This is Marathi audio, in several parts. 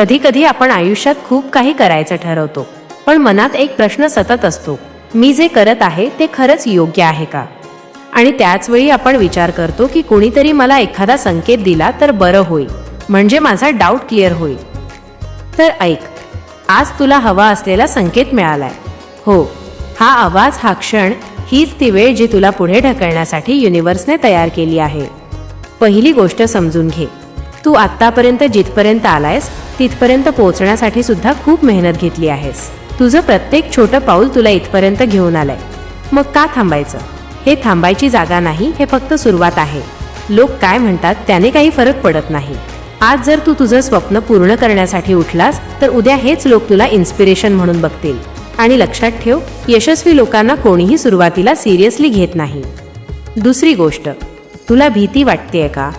कधी कधी आपण आयुष्यात खूप काही करायचं ठरवतो पण मनात एक प्रश्न सतत असतो मी जे करत आहे ते खरंच योग्य आहे का? आणि त्याचवेळी आपण विचार करतो की कोणीतरी मला एखादा संकेत दिला तर बरं होईल म्हणजे माझा डाऊट क्लिअर होईल. तर ऐक आज तुला हवा असलेला संकेत मिळालाय. हो हा आवाज हा क्षण हीच ती वेळ जी तुला पुढे ढकलण्यासाठी युनिव्हर्सने तयार केली आहे. पहिली गोष्ट समजून घे. तू आत्तापर्यंत जिथपर्यंत आलायस तिथपर्यंत पोहोचण्यासाठी सुद्धा खूप मेहनत घेतली आहेस. तुझं प्रत्येक छोटं पाऊल तुला इथपर्यंत घेऊन आलंय. मग का थांबायचं? हे थांबायची जागा नाही हे फक्त सुरुवात आहे. लोक काय म्हणतात त्याने काही फरक पडत नाही. आज जर तू तुझं स्वप्न पूर्ण करण्यासाठी उठलास तर उद्या हेच लोक तुला इन्स्पिरेशन म्हणून बघतील. आणि लक्षात ठेव यशस्वी लोकांना कोणीही सुरुवातीला सिरियसली घेत नाही. दुसरी गोष्ट तुला भीती वाटतेय का?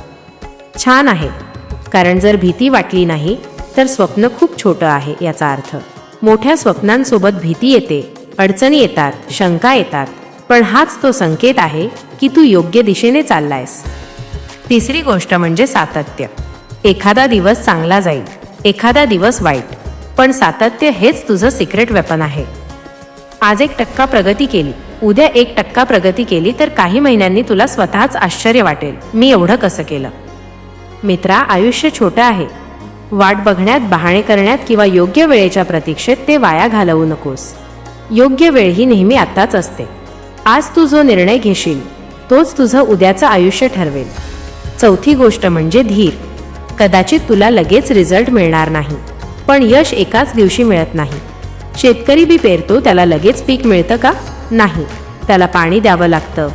छान आहे. कारण जर भीती वाटली नाही तर स्वप्न खूप छोटं आहे याचा अर्थ. मोठ्या स्वप्नांसोबत भीती येते अडचणी येतात शंका येतात पण हाच तो संकेत आहे की तू योग्य दिशेने चाललायस. तिसरी गोष्ट म्हणजे सातत्य. एखादा दिवस चांगला जाईल एखादा दिवस वाईट पण सातत्य हेच तुझं सिक्रेट वेपन आहे. आज एक टक्का प्रगती केली उद्या एक टक्का प्रगती केली तर काही महिन्यांनी तुला स्वतःच आश्चर्य वाटेल मी एवढं कसं केलं? मित्रा आयुष्य छोटं आहे. वाट बघण्यात बहाणे करण्यात किंवा योग्य वेळेच्या प्रतीक्षेत ते वाया घालवू नकोस. योग्य वेळ ही नेहमी आत्ताच असते. आज तू जो निर्णय घेशील तोच तुझं उद्याचं आयुष्य ठरवेल. चौथी गोष्ट म्हणजे धीर. कदाचित तुला लगेच रिझल्ट मिळणार नाही पण यश एकाच दिवशी मिळत नाही. शेतकरी बी पेरतो त्याला लगेच पीक मिळतं का? नाही. त्याला पाणी द्यावं लागतं.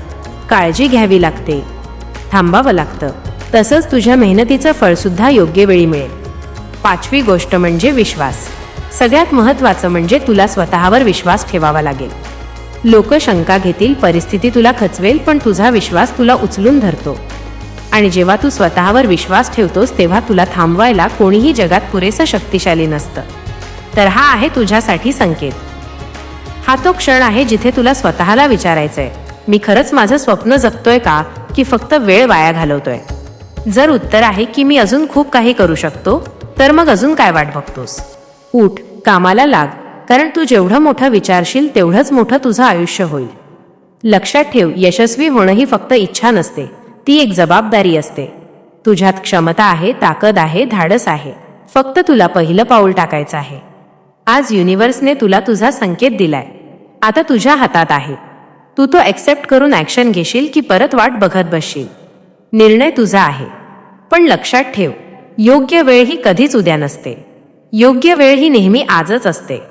काळजी घ्यावी लागते. थांबावं लागतं. तसंच तुझ्या मेहनतीचं फळसुद्धा योग्य वेळी मिळेल. पाचवी गोष्ट म्हणजे विश्वास. सगळ्यात महत्त्वाचं म्हणजे तुला स्वतःवर विश्वास ठेवावा लागेल. लोक शंका घेतील परिस्थिती तुला खचवेल पण तुझा विश्वास तुला उचलून धरतो. आणि जेव्हा तू स्वतःवर विश्वास ठेवतोस तेव्हा तुला थांबवायला कोणीही जगात पुरेसं शक्तिशाली नसतं. तर हा आहे तुझ्यासाठी संकेत. हा तो क्षण आहे जिथे तुला स्वतःला विचारायचंय. मी खरंच माझं स्वप्न जगतोय का की फक्त वेळ वाया घालवतोय? जर उत्तर आहे की मी अजून खूप काही करू शकतो तर मग अजून काय वाट बघतोस? उठ कामाला लाग कारण तू जेवढं मोठं विचारशील तेवढंच मोठं तुझं आयुष्य होईल. लक्षात ठेव यशस्वी होणं ही फक्त इच्छा नसते ती एक जबाबदारी असते. तुझ्यात क्षमता आहे ताकद आहे धाडस आहे फक्त तुला पहिलं पाऊल टाकायचं आहे. आज युनिव्हर्सने तुला तुझा संकेत दिलाय. आता तुझ्या हातात आहे. तू तो ॲक्सेप्ट करून ॲक्शन घेशील की परत वाट बघत बसशील. निर्णय तुझा आहे. पण लक्षात ठेव योग्य वेळ ही कधीच उद्या नसते. योग्य वेळ ही नेहमी आजच असते.